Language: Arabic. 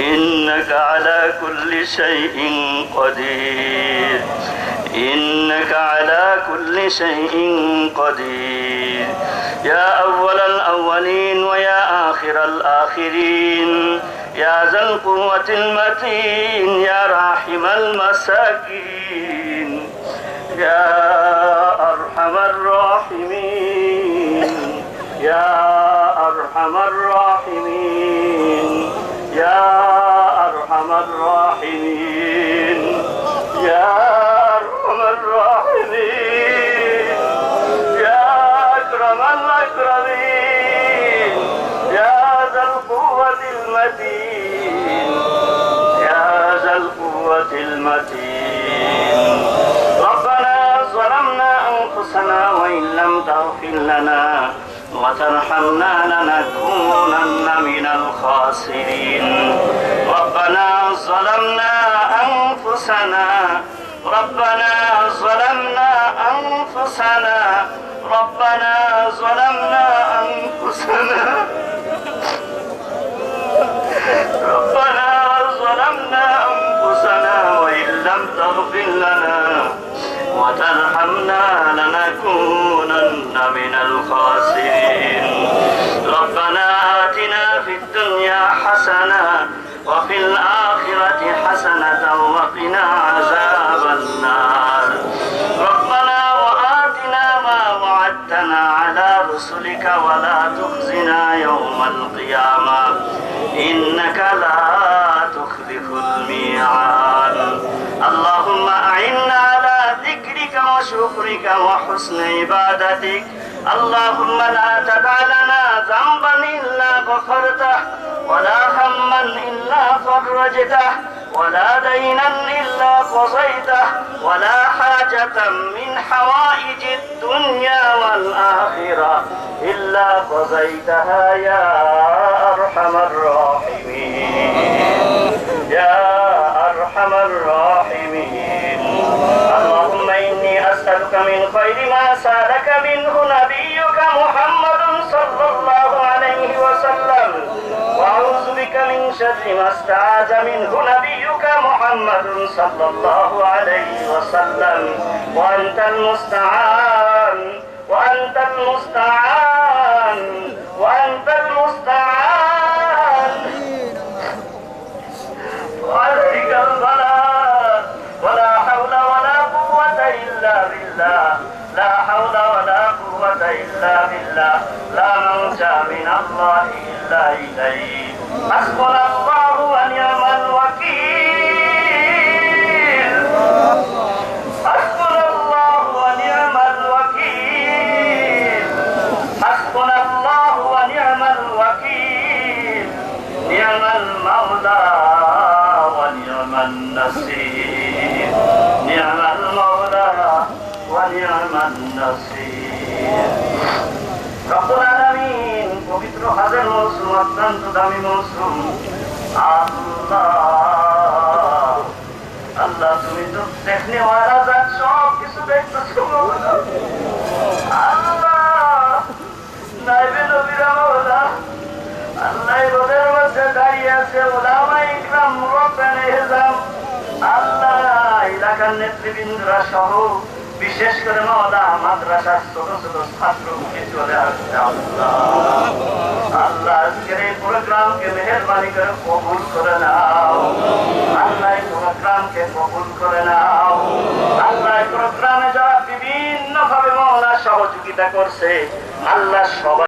إنك على كل شيء قدير. إنك على كل شيء قدير. يا أول الأولين ويا آخر الآخرين. يا ذا القوة المتين. يا راحم المساكين. يا أرحم الراحمين. يا أرحم الراحمين. يا أرحم الراحمين يا أرحم الراحمين يا أكرم الأكرمين يا ذا القوة المتين يا ذا القوة المتين. ربنا ظلمنا أنفسنا وإن لم تغفر لنا وترحمنا لنكونن من الخاسرين. ربنا ظلمنا أنفسنا. ربنا ظلمنا أنفسنا. ربنا ظلمنا أنفسنا. ربنا ظلمنا أنفسنا وإن لم تغفر لنا. وترحمنا لنكونن من الخاسرين. ربنا آتنا في الدنيا حسنة وفي الآخرة حسنة وقنا عذاب النار. ربنا وآتنا ما وعدتنا على رسلك ولا تخزنا يوم القيامة. إنك لا تخلف الميعاد. اللهم أعنا وشكرك وحسن عبادتك اللهم لا تدع لنا ذنبا إلا غفرته ولا هما إلا فرجته ولا دينا إلا قضيته ولا حاجة من حوائج الدنيا والآخرة إلا قضيتها يا أرحم الراحمين إني أسألك من خير ما سألك منه نبيك محمد صلى الله عليه وسلم وأعوذ بك من شر ما استعاذ منه نبيك محمد صلى الله عليه وسلم وأنت المستعان وأنت المستعان إلا بالله لا منجا من الله إلا إليه. حسبنا الله ونعم الوكيل. حسبنا الله ونعم الوكيل. حسبنا الله ونعم الوكيل. نعم المولى ونعم النصير. نعم المولى ونعم النصير. দামি আল্লাহ। আল্লাহ, তুমি তো দেখনে সব কিছু দেখতেছো। আল্লাহ রোদের মধ্যে আছে আল্লাহ বিশেষ করে মাদ্রাসার ছোট ছোট ছাত্র চলে আসছে, আল্লাহ। প্রোগ্রামকে মেহরবানি করে কবুল করে নাও। আল্লাহ প্রোগ্রামকে কবুল করে নাও। আল্লাহ প্রোগ্রামে যারা বিভিন্ন ভাবে মহলা সহযোগিতা করছে, আল্লাহ সবাই